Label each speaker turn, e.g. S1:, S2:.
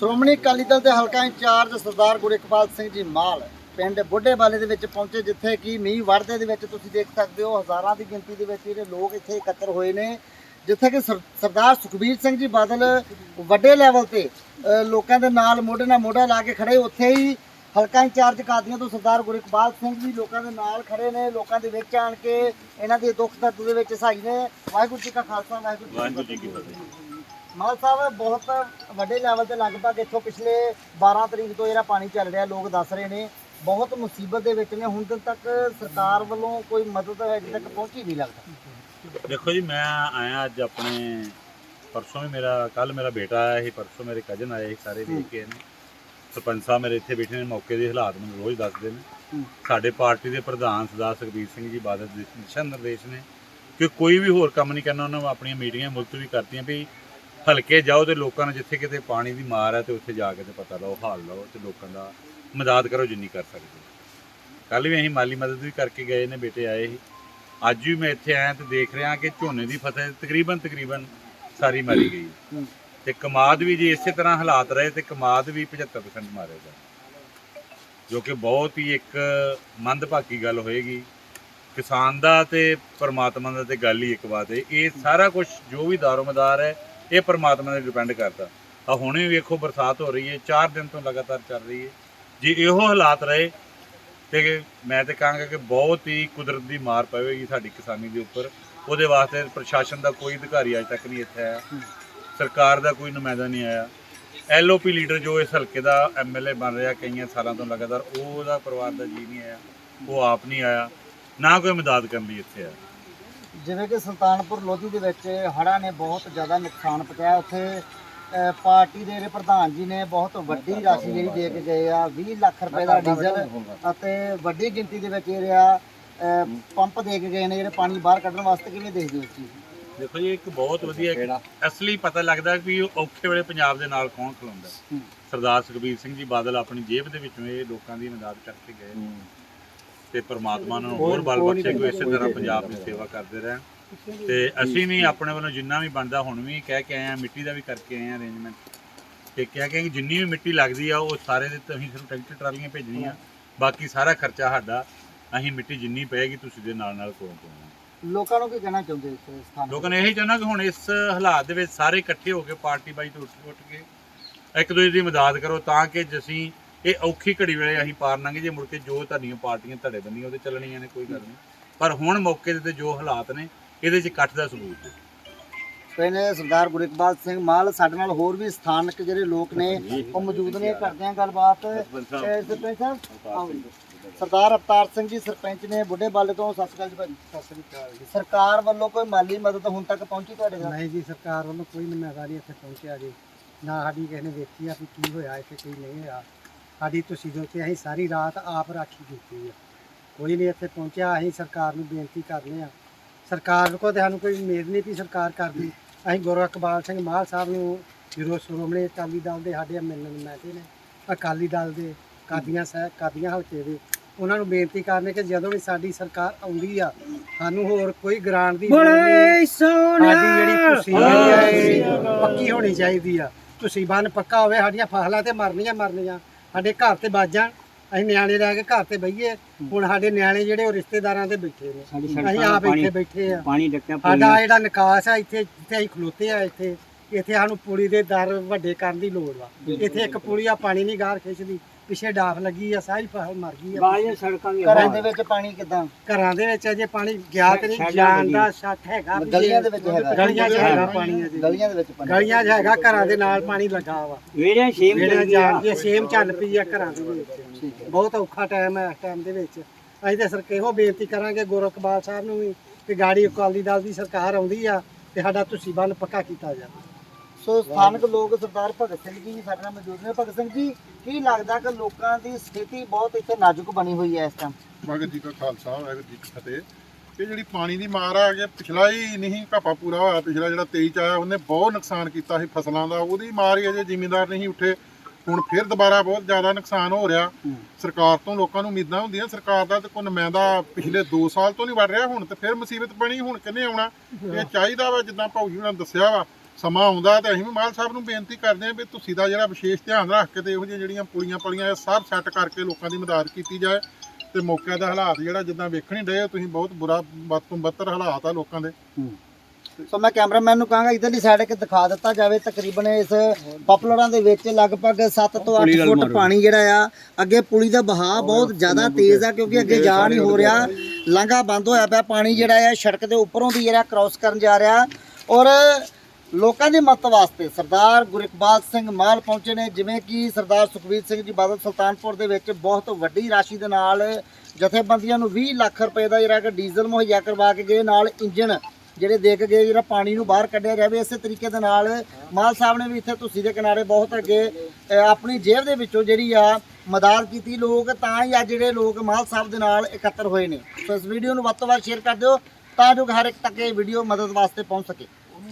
S1: ਸ਼੍ਰੋਮਣੀ ਅਕਾਲੀ ਦਲ ਦੇ ਹਲਕਾ ਇੰਚਾਰਜ ਸਰਦਾਰ ਗੁਰਿਕਪਾਲ ਸਿੰਘ ਜੀ ਮਾਲ ਪਿੰਡ ਬੁੱਢੇਵਾਲੇ ਦੇ ਵਿੱਚ ਪਹੁੰਚੇ, ਜਿੱਥੇ ਕਿ ਮੀਂਹ ਵੜਦੇ ਦੇ ਵਿੱਚ ਤੁਸੀਂ ਦੇਖ ਸਕਦੇ ਹੋ ਹਜ਼ਾਰਾਂ ਦੀ ਗਿਣਤੀ ਦੇ ਵਿੱਚ ਜਿਹੜੇ ਲੋਕ ਇੱਥੇ ਇਕੱਤਰ ਹੋਏ ਨੇ, ਜਿੱਥੇ ਕਿ ਸਰਦਾਰ ਸੁਖਬੀਰ ਸਿੰਘ ਜੀ ਬਾਦਲ ਵੱਡੇ ਲੈਵਲ ਤੇ ਲੋਕਾਂ ਦੇ ਨਾਲ ਮੋਢੇ ਨਾਲ ਮੋਢਾ ਲਾ ਕੇ ਖੜੇ, ਉੱਥੇ ਹੀ ਹਲਕਾ ਇੰਚਾਰਜ ਕਾਦੀਆਂ ਤੋਂ ਸਰਦਾਰ ਗੁਰਿਕਪਾਲ ਸਿੰਘ ਜੀ ਲੋਕਾਂ ਦੇ ਨਾਲ ਖੜੇ ਨੇ, ਲੋਕਾਂ ਦੇ ਵਿੱਚ ਆਣ ਕੇ ਇਹਨਾਂ ਦੇ ਦੁੱਖ ਦਰਦ ਦੇ ਵਿੱਚ ਸਹਾਈ ਨੇ। ਵਾਹਿਗੁਰੂ ਜੀ ਕਾ ਖਾਲਸਾ ਵਾਹਿਗੁਰੂ ਜੀ ਕੀ ਫਤਿਹ। ਮਾਲ ਸਾਹਿਬ ਬਹੁਤ ਵੱਡੇ ਲੈਵਲ ਤੇ ਲਗਭਗ ਇੱਥੋਂ ਪਿਛਲੇ 12 ਤਰੀਕ ਤੋਂ ਜਿਹੜਾ ਪਾਣੀ ਚੱਲ ਰਿਹਾ ਲੋਕ ਦੱਸ ਰਹੇ ਨੇ ਬਹੁਤ ਮੁਸੀਬਤ ਦੇ ਵਿੱਚ ਨੇ ਹੁਣ ਦਿਨ ਤੱਕ ਸਰਕਾਰ ਵੱਲੋਂ ਕੋਈ ਮਦਦ ਅਜੇ ਤੱਕ ਪਹੁੰਚੀ ਨਹੀਂ ਲੱਗਦਾ।
S2: ਦੇਖੋ ਜੀ ਮੈਂ ਆਇਆ ਅੱਜ ਆਪਣੇ ਪਰਸੋਂ ਵੀ ਮੇਰਾ ਕੱਲ ਮੇਰਾ ਬੇਟਾ ਆਇਆ ਸੀ ਪਰਸੋਂ ਮੇਰੇ ਕਜ਼ਨ ਆਏ ਸੀ ਸਾਰੇ ਦੇਖ ਕੇ ਨੇ ਸਰਪੰਚ ਸਾਹਿਬ ਮੇਰੇ ਇੱਥੇ ਬੈਠੇ ਨੇ ਮੌਕੇ ਦੇ ਹਾਲਾਤ ਮੈਨੂੰ ਰੋਜ਼ ਦੱਸਦੇ ਨੇ। ਸਾਡੇ ਪਾਰਟੀ ਦੇ ਪ੍ਰਧਾਨ ਸਰਦਾਰ ਸੁਖਬੀਰ ਸਿੰਘ ਜੀ ਬਾਦਲ ਦੇ ਦਿਸ਼ਾ ਨਿਰਦੇਸ਼ ਨੇ ਕਿ ਕੋਈ ਵੀ ਹੋਰ ਕੰਮ ਨਹੀਂ ਕਰਨਾ ਉਹਨਾਂ ਆਪਣੀਆਂ ਮੀਟਿੰਗਾਂ ਮੁਲਤਵੀ ਕਰਤੀਆਂ ਵੀ ਹਲਕੇ ਜਾਓ ਤੇ ਲੋਕਾਂ ਨੂੰ ਜਿੱਥੇ ਕਿਤੇ ਪਾਣੀ ਦੀ ਮਾਰ ਹੈ ਤੇ ਉੱਥੇ ਜਾ ਕੇ ਤੇ ਪਤਾ ਲਓ ਹਾਲ ਲਓ ਤੇ ਲੋਕਾਂ ਦਾ ਮਦਦ ਕਰੋ ਜਿੰਨੀ ਕਰ ਸਕਦੇ ਕੱਲ ਵੀ ਅਸੀਂ ਮਾਲੀ ਮਦਦ ਵੀ ਕਰਕੇ ਗਏ ਨੇ ਬੇਟੇ ਆਏ ਸੀ। ਅੱਜ ਵੀ ਮੈਂ ਇੱਥੇ ਆਇਆ ਤੇ ਦੇਖ ਰਿਹਾ ਕਿ ਝੋਨੇ ਦੀ ਫਸਲ ਤਕਰੀਬਨ ਤਕਰੀਬਨ ਸਾਰੀ ਮਾਰੀ ਗਈ। ਤੇ ਕਮਾਦ ਵੀ ਜੇ ਇਸੇ ਤਰ੍ਹਾਂ ਹਾਲਾਤ ਰਹੇ ਤੇ ਕਮਾਦ ਵੀ 75% ਮਾਰੇਗਾ ਜੋ ਕਿ ਬਹੁਤ ਹੀ ਇੱਕ ਮੰਦਭਾਗੀ ਗੱਲ ਹੋਏਗੀ। ਕਿਸਾਨ ਦਾ ਤੇ ਪਰਮਾਤਮਾ ਦਾ ਤੇ ਗੱਲ ਹੀ ਇੱਕ ਬਾਤ ਹੈ। ਇਹ ਸਾਰਾ ਕੁਝ ਜੋ ਵੀ ਦਾਰੋਮਦਾਰ ਹੈ ਇਹ ਪਰਮਾਤਮਾ ਤੇ ਡਿਪੈਂਡ ਕਰਦਾ। ਆ ਹੁਣੇ ਵੇਖੋ ਬਰਸਾਤ ਹੋ ਰਹੀ ਹੈ 4 ਦਿਨ ਤੋਂ ਲਗਾਤਾਰ ਚੱਲ ਰਹੀ ਹੈ। ਜੇ ਇਹੋ ਹਾਲਾਤ ਰਹੇ, ਤੇ ਮੈਂ ਤੇ ਕਹਾਂਗਾ ਕਿ ਬਹੁਤ ਹੀ ਕੁਦਰਤ ਦੀ ਮਾਰ ਪਵੇਗੀ ਸਾਡੀ ਕਿਸਾਨੀ ਦੇ ਉੱਪਰ। ਉਹਦੇ ਵਾਸਤੇ ਪ੍ਰਸ਼ਾਸਨ ਦਾ ਕੋਈ ਅਧਿਕਾਰੀ ਅਜੇ ਤੱਕ ਨਹੀਂ ਇੱਥੇ ਆਇਆ। ਸਰਕਾਰ ਦਾ ਕੋਈ ਨੁਮਾਇੰਦਾ ਨਹੀਂ ਆਇਆ। ਐਲਓਪੀ ਲੀਡਰ ਜੋ ਇਸ ਹਲਕੇ ਦਾ ਐਮਐਲਏ ਬਣ ਰਿਹਾ ਕਈਆਂ ਸਾਲਾਂ ਤੋਂ ਲਗਾਤਾਰ, ਉਹਦਾ ਪਰਿਵਾਰ ਦਾ ਜੀ ਨਹੀਂ ਆਇਆ। ਉਹ ਆਪ ਨਹੀਂ ਆਇਆ। ਨਾ ਕੋਈ ਮਦਦ ਕਰਨ ਲਈ ਇੱਥੇ ਆਇਆ।
S1: ਜਿਵੇਂ ਕਿ ਸੁਲਤਾਨਪੁਰ ਲੋਧੀ ਦੇ ਵਿੱਚ ਹੜ੍ਹਾਂ ਨੇ ਬਹੁਤ ਜ਼ਿਆਦਾ ਨੁਕਸਾਨ ਪਹੁੰਚਾਇਆ। ਉੱਥੇ ਅ, ਪਾਰਟੀ ਦੇ ਜਿਹੜੇ ਪ੍ਰਧਾਨ ਜੀ ਨੇ ਬਹੁਤ ਵੱਡੀ ਰਾਸ਼ੀ ਜਿਹੜੀ ਦੇ ਕੇ ਗਏ ਆ 20 ਲੱਖ ਰੁਪਏ ਦਾ ਡੀਜ਼ਲ ਅਤੇ ਵੱਡੀ ਗਿਣਤੀ ਦੇ ਵਿੱਚ ਇਹ ਰਿਹਾ ਅ, ਪੰਪ ਦੇ ਕੇ ਗਏ ਨੇ ਜਿਹੜੇ ਪਾਣੀ ਬਾਹਰ ਕੱਢਣ ਵਾਸਤੇ ਕਿਵੇਂ ਦੇਖਦੇ ਹੋ ਨੂੰ?
S2: ਦੇਖੋ ਜੀ ਇੱਕ ਬਹੁਤ ਵਧੀਆ ਇੱਕ ਅਸਲੀ ਪਤਾ ਲੱਗਦਾ ਵੀ ਉਹ ਔਖੇ ਵੇਲੇ ਪੰਜਾਬ ਦੇ ਨਾਲ ਕੌਣ ਖਲੋਂਦਾ।
S1: ਹੂੰ।
S2: ਸਰਦਾਰ ਸੁਖਬੀਰ ਸਿੰਘ ਜੀ ਬਾਦਲ ਆਪਣੀ ਜੇਬ ਦੇ ਵਿੱਚੋਂ ਇਹ ਲੋਕਾਂ ਦੀ ਮਦਦ ਕਰਕੇ ਗਏ। ਤੇ ਪ੍ਰਮਾਤਮਾ ਨੂੰ ਹੋਰ ਬਲ ਬਖਸ਼ੇ ਕਿ ਇਸੇ ਤਰ੍ਹਾਂ ਪੰਜਾਬ ਦੀ ਸੇਵਾ ਕਰਦੇ ਰਹਿਣ। ਤੇ ਅਸੀਂ ਵੀ ਆਪਣੇ ਵੱਲੋਂ ਜਿੰਨਾ ਵੀ ਬਣਦਾ ਹੁਣ ਵੀ ਕਹਿ ਕੇ ਆਏ ਆ ਮਿੱਟੀ ਦਾ ਵੀ ਕਰਕੇ ਆਏ ਆ ਅਰੇਂਜਮੈਂਟ ਤੇ ਕਹਿ ਕੇ ਆਏ ਕਿ ਜਿੰਨੀ ਵੀ ਮਿੱਟੀ ਲੱਗਦੀ ਆ ਉਹ ਸਾਰੇ ਦੇ ਤੁਸੀਂ ਸਿਰਫ ਟਰੈਕਟਰ ਟਰਾਲੀਆਂ ਭੇਜਣੀਆਂ। ਬਾਕੀ ਸਾਰਾ ਖਰਚਾ ਸਾਡਾ ਅਸੀਂ ਮਿੱਟੀ ਜਿੰਨੀ ਪਏਗੀ ਤੁਸੀਂ ਦੇ ਨਾਲ ਨਾਲ ਕੋਲੋਂ ਪਾਉਣਾ
S1: ਲੋਕਾਂ ਨੂੰ ਕੀ ਕਹਿਣਾ ਚਾਹੁੰਦੇ ਇਸ ਸਥਾਨ?
S2: ਲੋਕਾਂ ਨੇ ਇਹੀ ਚਾਹੁੰਦਾ ਕਿ ਹੁਣ ਇਸ ਹਾਲਾਤ ਦੇ ਵਿੱਚ ਸਾਰੇ ਇਕੱਠੇ ਹੋ ਕੇ ਪਾਰਟੀ ਬਾਈ ਤੋਂ ਉੱਠ ਉੱਠ ਕੇ ਇੱਕ ਦੂਜੇ ਦੀ ਮਦਦ ਕਰੋ ਤਾਂ ਕਿ ਅਸੀਂ ਇਹ ਔਖੀ ਘੜੀ ਵੇਲੇ ਅਸੀਂ ਪਾਰ ਲੰਘੇ ਜੇ ਮੁੜ ਕੇ ਜੋ ਤੁਹਾਡੀਆਂ ਪਾਰਟੀਆਂ ਧੜੇ ਬੰਦੀਆਂ ਉਹਦੇ ਚੱਲਣੀਆਂ ਨੇ ਕੋਈ ਗੱਲ ਨਹੀਂ। ਪਰ ਹੁਣ ਮੌਕੇ ਦੇ ਤੇ ਜੋ ਹਾਲਾਤ ਨੇ ਇਹਦੇ 'ਚ ਇਕੱਠ ਦਾ ਸਬੂਤ ਹੈ।
S1: ਨੇ ਸਰਦਾਰ ਗੁਰਿਕਪਾਲ ਸਿੰਘ ਮਾਲ ਸਾਡੇ ਨਾਲ ਹੋਰ ਵੀ ਸਥਾਨਕ ਜਿਹੜੇ ਲੋਕ ਨੇ ਉਹ ਮੌਜੂਦ ਨੇ ਕਰਦੇ ਆ ਗੱਲਬਾਤ। ਅਹ ਸਰਪੰਚ ਸਾਹਿਬ ਆਓ ਜੀ। ਸਰਦਾਰ ਅਵਤਾਰ ਸਿੰਘ ਜੀ ਸਰਪੰਚ ਨੇ ਬੁੱਢੇ ਬਾਲੇ ਤੋਂ ਸਤਿ ਸ਼੍ਰੀ ਅਕਾਲ ਜੀ ਭਾਜੀ। ਸਤਿ ਸ਼੍ਰੀ ਅਕਾਲ ਜੀ। ਸਰਕਾਰ ਵੱਲੋਂ ਕੋਈ ਮਾਲੀ ਮਦਦ ਹੁਣ ਤੱਕ ਪਹੁੰਚੀ ਤੁਹਾਡੇ ਨਾਲ?
S3: ਨਹੀਂ ਜੀ ਸਰਕਾਰ ਵੱਲੋਂ ਕੋਈ ਨਹੀਂ ਇੱਥੇ ਪਹੁੰਚਿਆ ਜੀ। ਨਾ ਸਾਡੀ ਕਿਸੇ ਨੇ ਵੇਖੀ ਆ ਵੀ ਕੀ ਹੋਇਆ ਇੱਥੇ ਕੀ ਨਹੀਂ ਹੋਇਆ। ਸਾਡੀ ਤੁਸੀਂ ਦੇ ਉੱਤੇ ਅਸੀਂ ਸਾਰੀ ਰਾਤ ਆਪ ਰਾਖੀ ਕੀਤੀ ਆ। ਕੋਈ ਨਹੀਂ ਇੱਥੇ ਪਹੁੰਚਿਆ ਅਸੀਂ ਸਰਕਾਰ ਨੂੰ ਬੇਨਤੀ ਕਰਨੇ ਆ। ਸਰਕਾਰ ਕੋਲ ਤੇ ਸਾਨੂੰ ਕੋਈ ਉਮੀਦ ਨਹੀਂ ਵੀ ਸਰਕਾਰ ਕਰਦੀ। ਅਸੀਂ ਗੁਰੂ ਇਕਬਾਲ ਸਿੰਘ ਮਾਲ ਸਾਹਿਬ ਨੂੰ ਜਦੋਂ ਸ਼੍ਰੋਮਣੀ ਅਕਾਲੀ ਦਲ ਦੇ ਸਾਡੇ ਮਿਲਣ ਨੁਮਾਇੰਦੇ ਨੇ ਅਕਾਲੀ ਦਲ ਦੇ ਕਾਦੀਆਂ ਸਾਹਿਬ ਕਾਦੀਆਂ ਹਲਕੇ ਦੇ ਉਹਨਾਂ ਨੂੰ ਬੇਨਤੀ ਕਰਨੇ ਕਿ ਜਦੋਂ ਵੀ ਸਾਡੀ ਸਰਕਾਰ ਆਉਂਦੀ ਆ ਸਾਨੂੰ ਹੋਰ ਕੋਈ ਗ੍ਰਾਂਟ ਦੀ ਲੋੜ ਨਹੀਂ। ਸਾਡੀ ਜਿਹੜੀ ਤੁਸੀਂ ਆ ਇਹ ਪੱਕੀ ਹੋਣੀ ਚਾਹੀਦੀ ਆ। ਤੁਸੀਂ ਬੰਨ ਪੱਕਾ ਹੋਵੇ ਸਾਡੀਆਂ ਫਸਲਾਂ ਤੇ ਮਰਨੀਆਂ ਮਰਨੀਆਂ। ਸਾਡੇ ਘਰ ਤੇ ਬਾਜਾਂ ਅਸੀਂ ਨਿਆਣੇ ਲੈ ਕੇ ਘਰ ਤੇ ਬਈਏ। ਹੁਣ ਸਾਡੇ ਨਿਆਣੇ ਜਿਹੜੇ ਉਹ ਰਿਸ਼ਤੇਦਾਰਾਂ ਦੇ ਬੈਠੇ ਨੇ। ਅਸੀਂ ਆਪ ਇੱਥੇ ਬੈਠੇ ਆ।
S4: ਪਾਣੀ ਡੱਕਿਆ
S3: ਸਾਡਾ ਜਿਹੜਾ ਨਿਕਾਸ ਆ ਇੱਥੇ ਜਿੱਥੇ ਅਸੀਂ ਖਲੋਤੇ ਆ ਇੱਥੇ। ਇੱਥੇ ਸਾਨੂੰ ਪੁਲੀ ਦੇ ਦਰ ਵੱਡੇ ਕਰਨ ਦੀ ਲੋੜ ਵਾ। ਇੱਥੇ ਇੱਕ ਪੁਲੀ ਆ ਪਾਣੀ ਨਹੀਂ ਗਾਰ ਖਿੱਚਦੀ। ਪਿੱਛੇ ਡਾਫ ਲੱਗੀ ਆ ਸਾਰੀ ਫਸਲ ਮਰ ਗਈ ਆ
S4: ਗਾਲੀਆਂ ਸੜਕਾਂ ਵੀ
S1: ਘਰਾਂ ਦੇ ਵਿੱਚ ਪਾਣੀ ਕਿਦਾਂ?
S3: ਘਰਾਂ ਦੇ ਵਿੱਚ ਅਜੇ ਪਾਣੀ ਗਿਆ ਤੇ ਨਹੀਂ ਜਾਣ
S4: ਲੱਗੀ।
S3: ਦਾ ਸ਼ੱਕ ਹੈਗਾ ਵੀ
S1: ਗਲੀਆਂ ਦੇ ਵਿੱਚ ਹੈਗਾ।
S3: ਗਲੀਆਂ 'ਚ ਹੈਗਾ ਪਾਣੀ ਅਜੇ।
S1: ਗਲੀਆਂ ਦੇ ਵਿੱਚ ਪਾਣੀ
S3: ਗਲੀਆਂ 'ਚ ਹੈਗਾ। ਘਰਾਂ ਦੇ ਨਾਲ ਪਾਣੀ ਲੱਗਾ ਵਾ।
S4: ਵੇੜਿਆਂ ਛੇਮ
S3: ਜਿਹੜੇ ਜਾਣ ਦੀ ਸੇਮ ਚੱਲ ਪਈ ਆ ਘਰਾਂ ਦੇ ਵਿੱਚ। ਬਹੁਤ ਔਖਾ ਟਾਈਮ ਹੈ ਇਸ ਟਾਈਮ ਦੇ ਵਿੱਚ। ਅਸੀਂ ਤਾਂ ਸਰ ਇਹੋ ਬੇਨਤੀ ਕਰਾਂਗੇ ਗੋਰਖਬਾਲ ਸਾਹਿਬ ਨੂੰ ਵੀ ਕਿ ਗਾੜੀ ਅਕਾਲੀ ਦਲ ਦੀ ਸਰਕਾਰ ਆਉਂਦੀ ਆ ਤੇ ਸਾਡਾ ਤੁਸੀਂ ਬੰਨ ਪੱਕਾ ਕੀਤਾ ਜਾਵੇ।
S1: ਸੋ ਸਥਾਨਕ ਲੋਕ ਸਰਦਾਰ ਭਗਤ ਸਿੰਘ ਜੀ ਸਾਡੇ ਨਾਲ ਮੌਜੂਦ ਨੇ। ਭਗਤ ਸਿੰਘ ਜੀ ਕੀ ਲੱਗਦਾ ਕਿ ਲੋਕਾਂ ਦੀ ਸਥਿਤੀ ਬਹੁਤ ਇੱਥੇ ਨਾਜ਼ੁਕ ਬਣੀ ਹੋਈ ਹੈ ਇਸ ਟਾਈਮ
S5: ਵਾਹਿਗੁਰੂ ਜੀ ਕਾ ਖਾਲਸਾ ਵਾਹਿਗੁਰੂ ਜੀ ਕੀ ਫਤਿਹ। ਇਹ ਜਿਹੜੀ ਪਾਣੀ ਦੀ ਮਾਰ ਆ ਕਿ ਪਿਛਲਾ ਹੀ ਨਹੀਂ ਘਾਪਾ ਪੂਰਾ ਹੋਇਆ ਪਿਛਲਾ ਜਿਹੜਾ 23 ਚ ਆਇਆ ਉਹਨੇ ਬਹੁਤ ਨੁਕਸਾਨ ਕੀਤਾ ਸੀ ਫਸਲਾਂ ਦਾ। ਉਹਦੀ ਮਾਰ ਹੀ ਅਜੇ ਜ਼ਿਮੀਂਦਾਰ ਨਹੀਂ ਉੱਠੇ। ਹੁਣ ਫਿਰ ਦੁਬਾਰਾ ਬਹੁਤ ਜ਼ਿਆਦਾ ਨੁਕਸਾਨ ਹੋ ਰਿਹਾ। ਸਰਕਾਰ ਤੋਂ ਲੋਕਾਂ ਨੂੰ ਉਮੀਦਾਂ ਹੁੰਦੀਆਂ ਸਰਕਾਰ ਦਾ ਤੇ ਕੋਈ ਨੁਮਾਇੰਦਾ ਪਿਛਲੇ 2 ਸਾਲ ਤੋਂ ਨਹੀਂ ਵੜ ਰਿਹਾ ਹੁਣ ਤੇ ਫਿਰ ਮੁਸੀਬਤ ਬਣੀ ਹੁਣ ਕਿੰਨੇ ਆਉਣਾ? ਇਹ ਚਾਹੀਦਾ ਵਾ ਜਿੱਦਾਂ ਭਾਊ ਜੀ ਹੁਣਾਂ ਦੱਸਿਆ ਵਾ ਸਮਾਂ ਆਉਂਦਾ ਤੇ ਅਸੀਂ ਵੀ ਮਾਲ ਸਾਹਿਬ ਨੂੰ ਬੇਨਤੀ ਕਰਦੇ ਹਾਂ ਵੀ ਤੁਸੀਂ ਦਾ ਜਿਹੜਾ ਵਿਸ਼ੇਸ਼ ਧਿਆਨ ਰੱਖ ਕੇ ਤੇ ਇਹੋ ਜਿਹੀਆਂ ਜਿਹੜੀਆਂ ਪੁਲੀਆਂ ਪਲੀਆਂ ਇਹ ਸਭ ਸੈੱਟ ਕਰਕੇ ਲੋਕਾਂ ਦੀ ਮਦਦ ਕੀਤੀ ਜਾਏ ਤੇ ਮੌਕੇ ਦਾ ਹਾਲਾਤ ਜਿਹੜਾ ਜਿੱਦਾਂ ਵੇਖਣ ਹੀ ਡਏ ਹੋ ਤੁਸੀਂ ਬਹੁਤ ਬੁਰਾ ਬਦ ਤੋਂ ਬੱਤਰ ਹਾਲਾਤ ਆ ਲੋਕਾਂ ਦੇ।
S1: ਸੋ ਮੈਂ ਕੈਮਰਾਮੈਨ ਨੂੰ ਕਹਾਂਗਾ ਇਧਰਲੀ ਸਾਈਡ ਕਿ ਦਿਖਾ ਦਿੱਤਾ ਜਾਵੇ ਤਕਰੀਬਨ ਇਸ ਪਪੂਲਰਾਂ ਦੇ ਵਿੱਚ ਲਗਭਗ 7 ਤੋਂ 8 ਫੁੱਟ ਪਾਣੀ ਜਿਹੜਾ ਆ ਅੱਗੇ ਪੁਲੀ ਦਾ ਵਹਾਅ ਬਹੁਤ ਜ਼ਿਆਦਾ ਤੇਜ਼ ਆ ਕਿਉਂਕਿ ਅੱਗੇ ਜਾ ਨਹੀਂ ਹੋ ਰਿਹਾ। ਲਾਂਘਾ ਬੰਦ ਹੋਇਆ ਪਿਆ ਪਾਣੀ ਜਿਹੜਾ ਆ ਸੜਕ ਦੇ ਉੱਪਰੋਂ ਦੀ ਜਿਹੜਾ ਕ੍ਰਾਸ ਕਰਨ ਜਾ ਰਿਹਾ। ਔਰ ਲੋਕਾਂ ਦੀ ਮਦਦ ਵਾਸਤੇ ਸਰਦਾਰ ਗੁਰਿਕਬਾਲ ਸਿੰਘ ਮਾਲ ਪਹੁੰਚੇ ਨੇ, ਜਿਵੇਂ ਕਿ ਸਰਦਾਰ ਸੁਖਬੀਰ ਸਿੰਘ ਜੀ ਬਾਦਲ ਸੁਲਤਾਨਪੁਰ ਦੇ ਵਿੱਚ ਬਹੁਤ ਵੱਡੀ ਰਾਸ਼ੀ ਦੇ ਨਾਲ ਜਥੇਬੰਦੀਆਂ ਨੂੰ 20 ਲੱਖ ਰੁਪਏ ਦਾ ਜਿਹੜਾ ਕਿ ਡੀਜ਼ਲ ਮੁਹੱਈਆ ਕਰਵਾ ਕੇ ਗਏ, ਨਾਲ ਇੰਜਨ ਜਿਹੜੇ ਦੇ ਕੇ ਗਏ, ਜਿਹੜਾ ਪਾਣੀ ਨੂੰ ਬਾਹਰ ਕੱਢਿਆ ਜਾਵੇ, ਇਸੇ ਤਰੀਕੇ ਦੇ ਨਾਲ ਮਾਲ ਸਾਹਿਬ ਨੇ ਵੀ ਇੱਥੇ ਤੁਸੀਂ ਦੇ ਕਿਨਾਰੇ ਬਹੁਤ ਅੱਗੇ ਆਪਣੀ ਜੇਬ ਦੇ ਵਿੱਚੋਂ ਜਿਹੜੀ ਆ ਮਦਦ ਕੀਤੀ। ਲੋਕ ਤਾਂ ਹੀ ਅੱਜ ਜਿਹੜੇ ਲੋਕ ਮਾਲ ਸਾਹਿਬ ਦੇ ਨਾਲ ਇਕੱਤਰ ਹੋਏ ਨੇ। ਸੋ ਇਸ ਵੀਡੀਓ ਨੂੰ ਵੱਧ ਤੋਂ ਵੱਧ ਸ਼ੇਅਰ ਕਰ ਦਿਓ, ਤਾਂ ਜੋ ਹਰ ਇੱਕ ਤੱਕ ਇਹ ਵੀਡੀਓ ਮਦਦ ਵਾਸਤੇ ਪਹੁੰਚ ਸਕੇ।